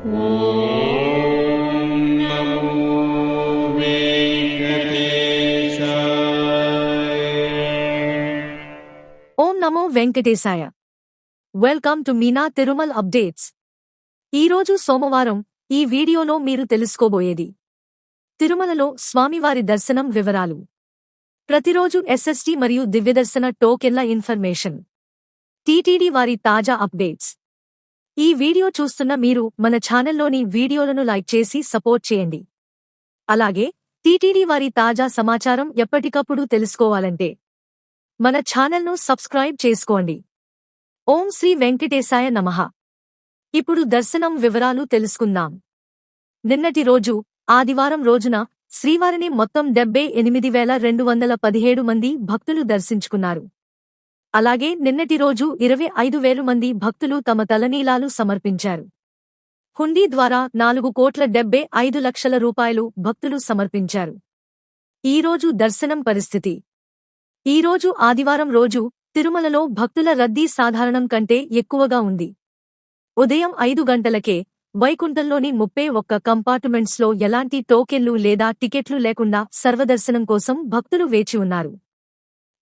ఓం నమో వెంకటేశాయ. Welcome to Meena Tirumal updates. ఈరోజు సోమవారం ఈ వీడియోలో మీరు తెలుసుకోబోయేది. తిరుమలలో స్వామివారి దర్శనం వివరాలు. ప్రతిరోజు ఎస్ఎస్టీ మరియు దివ్యదర్శన టోకెన్ల ఇన్ఫర్మేషన్. టీటీడీ వారి తాజా అప్డేట్స్. ఈ వీడియో చూస్తున్న మీరు మన ఛానల్లోని వీడియోలను లైక్ చేసి సపోర్ట్ చేయండి. అలాగే టీటీడీ వారి తాజా సమాచారం ఎప్పటికప్పుడు తెలుసుకోవాలంటే మన ఛానల్ను సబ్స్క్రైబ్ చేసుకోండి. ఓం శ్రీ వెంకటేశాయ నమః. ఇప్పుడు దర్శనం వివరాలు తెలుసుకుందాం. నిన్నటి రోజు ఆదివారం రోజున శ్రీవారిని మొత్తం డెబ్బై ఎనిమిది వేల రెండు వందల పదిహేడు మంది భక్తులు దర్శించుకున్నారు. అలాగే నిన్నటి రోజు ఇరవై ఐదు వేలు మంది భక్తులు తమ తలనీలాలు సమర్పించారు. హుండీ ద్వారా నాలుగు కోట్ల డెబ్బై ఐదు లక్షల రూపాయలు భక్తులు సమర్పించారు. ఈరోజు దర్శనం పరిస్థితి. ఈరోజు ఆదివారం రోజు తిరుమలలో భక్తుల రద్దీ సాధారణం కంటే ఎక్కువగా ఉంది. ఉదయం ఐదు గంటలకే వైకుంఠంలోని ముప్పై ఒక్క కంపార్ట్మెంట్స్లో ఎలాంటి టోకెన్లు లేదా టికెట్లు లేకుండా సర్వదర్శనం కోసం భక్తులు వేచి ఉన్నారు.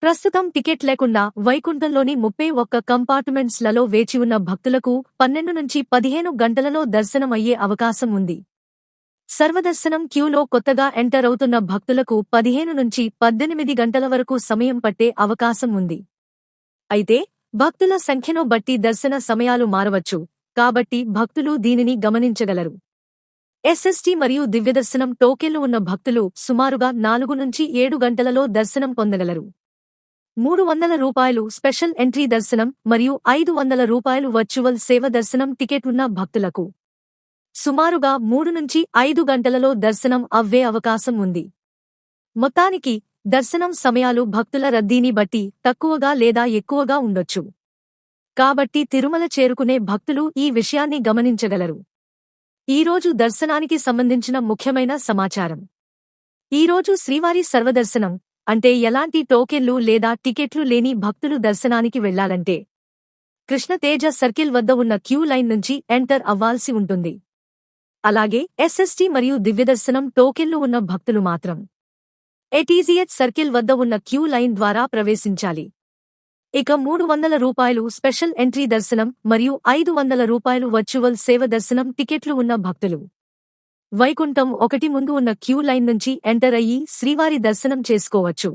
ప్రస్తుతం టికెట్ లేకుండా వైకుంఠంలోని ముప్పై ఒక్క కంపార్ట్మెంట్స్లలో వేచి ఉన్న భక్తులకు పన్నెండు నుంచి పదిహేను గంటలలో దర్శనం అయ్యే అవకాశం ఉంది. సర్వదర్శనం క్యూలో కొత్తగా ఎంటర్ అవుతున్న భక్తులకు పదిహేను నుంచి పద్దెనిమిది గంటల వరకు సమయం పట్టే అవకాశం ఉంది. అయితే భక్తుల సంఖ్యను బట్టి దర్శన సమయాలు మారవచ్చు కాబట్టి భక్తులు దీనిని గమనించగలరు. ఎస్ఎస్టీ మరియు దివ్యదర్శనం టోకెన్లు ఉన్న భక్తులు సుమారుగా నాలుగు నుంచి ఏడు గంటలలో దర్శనం పొందగలరు. మూడు వందల రూపాయలు స్పెషల్ ఎంట్రీ దర్శనం మరియు ఐదు వందల రూపాయలు వర్చువల్ సేవ దర్శనం టికెట్ ఉన్న భక్తులకు. సుమారుగా మూడు నుంచి ఐదు గంటలలో దర్శనం అవ్వే అవకాశం ఉంది. మొత్తానికి దర్శనం సమయాలు భక్తుల రద్దీని బట్టి తక్కువగా లేదా ఎక్కువగా ఉండొచ్చు. కాబట్టి తిరుమల చేరుకునే భక్తులు ఈ విషయాన్ని గమనించగలరు. ఈరోజు దర్శనానికి సంబంధించిన ముఖ్యమైన సమాచారం. ఈరోజు శ్రీవారి సర్వదర్శనం అంటే ఎలాంటి టోకెన్లు లేదా టికెట్లు లేని భక్తులు దర్శనానికి వెళ్ళాలంటే కృష్ణతేజ సర్కిల్ వద్ద ఉన్న క్యూ లైన్ నుంచి ఎంటర్ అవ్వాల్సి ఉంటుంది. అలాగే ఎస్ఎస్టీ మరియు దివ్యదర్శనం టోకెన్లు ఉన్న భక్తులు మాత్రం ఎటీజీహెచ్ సర్కిల్ వద్ద ఉన్న క్యూ లైన్ ద్వారా ప్రవేశించాలి. ఇక మూడు వందల రూపాయలు స్పెషల్ ఎంట్రీ దర్శనం మరియు ఐదు వందల రూపాయలు వర్చువల్ సేవ దర్శనం టికెట్లు ఉన్న భక్తులు. వైకుంఠం ఒకటి ముందు ఉన్న క్యూ లైన్ నుంచి ఎంటర్ అయ్యి శ్రీవారి దర్శనం చేసుకోవచ్చు.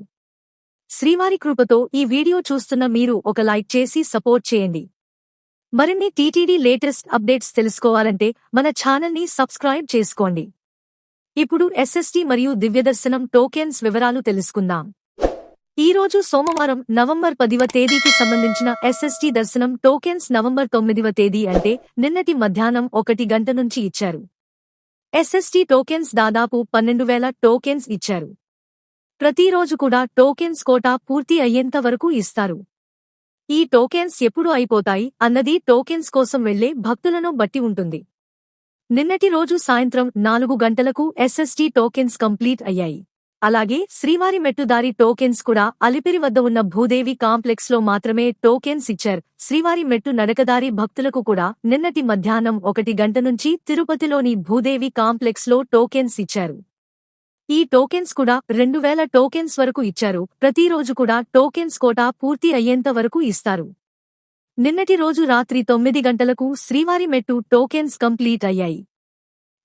శ్రీవారి కృపతో ఈ వీడియో చూస్తున్న మీరు ఒక లైక్ చేసి సపోర్ట్ చేయండి. మరిన్ని టీటీడీ లేటెస్ట్ అప్డేట్స్ తెలుసుకోవాలంటే మన ఛానల్ని సబ్స్క్రైబ్ చేసుకోండి. ఇప్పుడు ఎస్ఎస్టీ మరియు దివ్యదర్శనం టోకెన్స్ వివరాలు తెలుసుకుందాం. ఈరోజు సోమవారం నవంబర్ పదివ తేదీకి సంబంధించిన ఎస్ఎస్టీ దర్శనం టోకెన్స్ నవంబర్ తొమ్మిదివ తేదీ అంటే నిన్నటి మధ్యాహ్నం ఒకటి గంట నుంచి ఇచ్చారు. ఎస్ఎస్టీ టోకెన్స్ దాదాపు పన్నెండు వేల టోకెన్స్ ఇచ్చారు. ప్రతిరోజు కూడా టోకెన్స్ కోటా పూర్తి అయ్యేంత వరకు ఇస్తారు. ఈ టోకెన్స్ ఎప్పుడు అయిపోతాయి అన్నది టోకెన్స్ కోసం వెళ్ళే భక్తులను బట్టి ఉంటుంది. నిన్నటి రోజు సాయంత్రం నాలుగు గంటలకు ఎస్ఎస్టీ టోకెన్స్ కంప్లీట్ అయ్యాయి. అలాగే శ్రీవారి మెట్టుదారి టోకెన్స్ కూడా అలిపిరి వద్ద ఉన్న భూదేవి కాంప్లెక్స్లో మాత్రమే టోకెన్స్ ఇచ్చారు. శ్రీవారి మెట్టు నడకదారి భక్తులకు కూడా నిన్నటి మధ్యాహ్నం ఒకటి గంట నుంచి తిరుపతిలోని భూదేవి కాంప్లెక్స్లో టోకెన్స్ ఇచ్చారు. ఈ టోకెన్స్ కూడా రెండు వేల టోకెన్స్ వరకు ఇచ్చారు. ప్రతిరోజు కూడా టోకెన్స్ కోటా పూర్తి అయ్యేంత వరకు ఇస్తారు. నిన్నటి రోజు రాత్రి తొమ్మిది గంటలకు శ్రీవారి మెట్టు టోకెన్స్ కంప్లీట్ అయ్యాయి.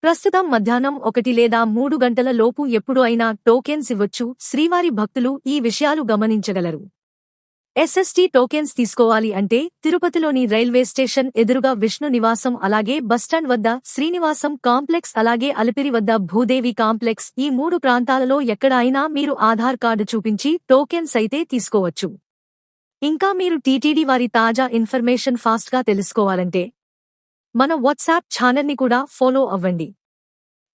ప్రస్తుతం మధ్యాహ్నం ఒకటి లేదా మూడు గంటల లోపు ఎప్పుడు అయినా టోకెన్స్ ఇవ్వచ్చు. శ్రీవారి భక్తులు ఈ విషయాలు గమనించగలరు. ఎస్ఎస్టీ టోకెన్స్ తీసుకోవాలి అంటే తిరుపతిలోని రైల్వే స్టేషన్ ఎదురుగా విష్ణు నివాసం అలాగే బస్టాండ్ వద్ద శ్రీనివాసం కాంప్లెక్స్ అలాగే అలిపిరి వద్ద భూదేవి కాంప్లెక్స్. ఈ మూడు ప్రాంతాలలో ఎక్కడ అయినా మీరు ఆధార్ కార్డు చూపించి టోకెన్స్ అయితే తీసుకోవచ్చు. ఇంకా మీరు టీటీడీ వారి తాజా ఇన్ఫర్మేషన్ ఫాస్ట్గా తెలుసుకోవాలంటే మన వాట్సాప్ ఛానల్ని కూడా ఫాలో అవ్వండి.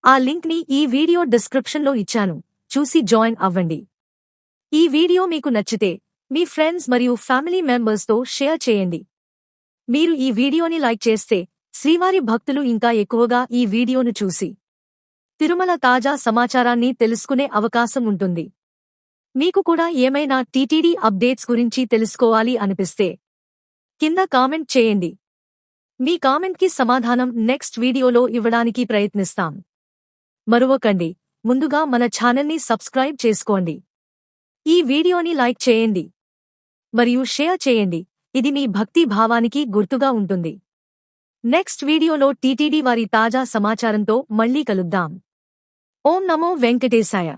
ఆ లింక్ని ఈ వీడియో డిస్క్రిప్షన్లో ఇచ్చాను. చూసి జాయిన్ అవ్వండి. ఈ వీడియో మీకు నచ్చితే మీ ఫ్రెండ్స్ మరియు ఫ్యామిలీ మెంబర్స్తో షేర్ చేయండి. మీరు ఈ వీడియోని లైక్ చేస్తే శ్రీవారి భక్తులు ఇంకా ఎక్కువగా ఈ వీడియోను చూసి తిరుమల తాజా సమాచారాన్ని తెలుసుకునే అవకాశం ఉంటుంది. మీకు కూడా ఏమైనా టీటీడీ అప్డేట్స్ గురించి తెలుసుకోవాలి అనిపిస్తే కింద కామెంట్ చేయండి. మీ కామెంట్కి సమాధానం నెక్స్ట్ వీడియోలో ఇవ్వడానికి ప్రయత్నిస్తాం. మరువకండి ముందుగా మన ఛానల్ని సబ్స్క్రైబ్ చేసుకోండి. ఈ వీడియోని లైక్ చేయండి. మరియు షేర్ చేయండి. ఇది మీ భక్తి భావానికి గుర్తుగా ఉంటుంది. నెక్స్ట్ వీడియోలో టీటీడీ వారి తాజా సమాచారంతో మళ్ళీ కలుద్దాం. ఓం నమో వెంకటేశాయ.